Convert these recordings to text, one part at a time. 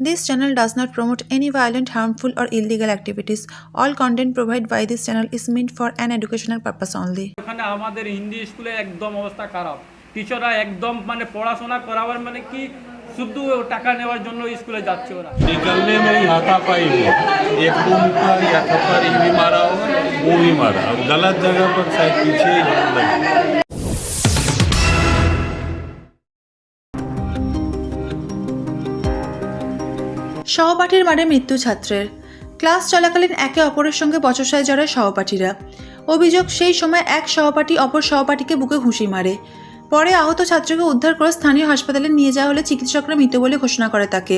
This channel does not promote any violent, harmful, or illegal activities. All content provided by this channel is meant for an educational purpose only. ওখানে আমাদের হিন্দি স্কুলে একদম অবস্থা খারাপ টিচাররা একদম মানে পড়াশোনা করাবার মানে কি শুধু টাকা নেওয়ার জন্য স্কুলে যাচ্ছে ওরা निकलने में ही हाथापाई हुआ एक रूम पर या थप्पड़ ये भी मारा होगा वो भी मारा अब गलत जगह पर शायद पीछे ही लगी সহপাঠীর মারে মৃত্যু ছাত্রের। ক্লাস চলাকালীন একে অপরের সঙ্গে বচসায় জড়ায় সহপাঠীরা। অভিযোগ, সেই সময় এক সহপাঠী অপর সহপাঠীকে বুকে ঘুষি মারে। পরে আহত ছাত্রকে উদ্ধার করে স্থানীয় হাসপাতালে নিয়ে যাওয়া হলে চিকিৎসকরা মৃত বলে ঘোষণা করে তাকে।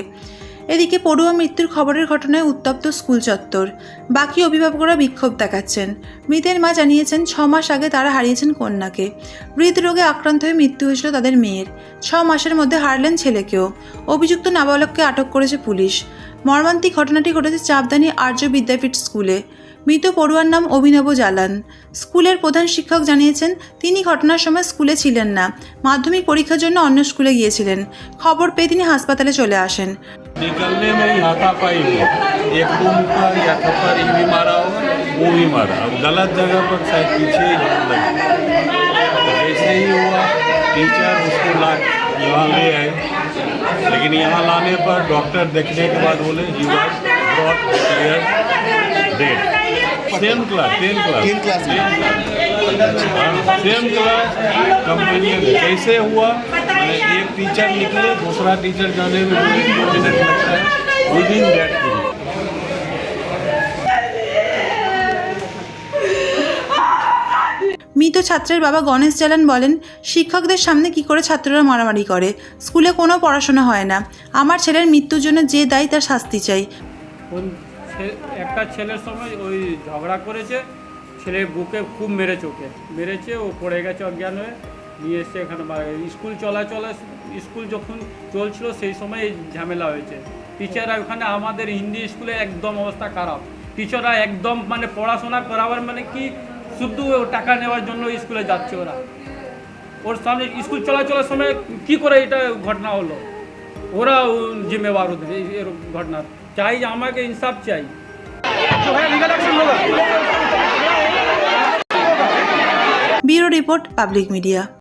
এদিকে পড়ুয়া মৃত্যুর খবরের ঘটনায় উত্তপ্ত স্কুল চত্বর। বাকি অভিভাবকরা বিক্ষোভ দেখাচ্ছেন। মৃতের মা জানিয়েছেন, ছ মাস আগে তারা হারিয়েছেন কন্যাকে। হৃদরোগে আক্রান্ত হয়ে মৃত্যু হয়েছিল তাদের মেয়ের। ছ মাসের মধ্যে হারলেন ছেলেকেও। অভিযুক্ত নাবালককে আটক করেছে পুলিশ। মর্মান্তিক ঘটনাটি ঘটেছে চাপদানি আর্য বিদ্যাপীঠ স্কুলে। মৃত পড়ুয়ার নাম অভিনব জালান। স্কুলের প্রধান শিক্ষক জানিয়েছেন, তিনি ঘটনার সময় স্কুলে ছিলেন না। মাধ্যমিক পরীক্ষার জন্য অন্য স্কুলে গিয়েছিলেন। খবর পেয়ে তিনি হাসপাতালে চলে আসেন। निकलने में ही हाथापाई हुई एक रूम पर या थप्पर ये भी मारा हो, वो भी मारा। अब गलत जगह पर शायद पीछे ही लगी। तो ही हुआ, टीचर उसको ला, यहाँ ले आए। लेकिन यहाँ लाने पर डॉक्टर देखने के बाद बोले he was not clear dead Same class ten class ten class में? सेम क्लास कंपनी में कैसे हुआ मैंने एक टीचर निकले दूसरा टीचर जाने में दो मिनट लगता है विद इन दैट মৃত ছাত্রের বাবা গণেশ জালান বলেন শিক্ষকদের সামনে কি করে ছাত্ররা মারামারি করে স্কুলে কোনো পড়াশোনা হয় না আমার ছেলের মৃত্যুর জন্য যে দায়ী তার শাস্তি চাই ওই ছে- একটা ছেলের সময় ওই ঝগড়া করেছে, ছেলে বুকে খুব মেরেছে ওকে মেরেছে, ও পড়ে গেছে অজ্ঞান হয়ে। নিয়ে এসছে এখানে স্কুল চলাচলা, স্কুল যখন চলছিল সেই সময় ঝামেলা হয়েছে। টিচাররা ওখানে, আমাদের হিন্দি স্কুলে একদম অবস্থা খারাপ। টিচাররা একদম মানে পড়াশোনা করাবার মানে কি, শুধু টাকা নেওয়ার জন্য স্কুলে যাচ্ছে ওরা। ওর সামনে স্কুল চলাচলের সময় কি করে এটা ঘটনা হলো? ওরা জিম্মেবার হতে এই এরকম ঘটনার চাই যে আমাকে ইনসাফ চাই ব্যুরো রিপোর্ট পাবলিক মিডিয়া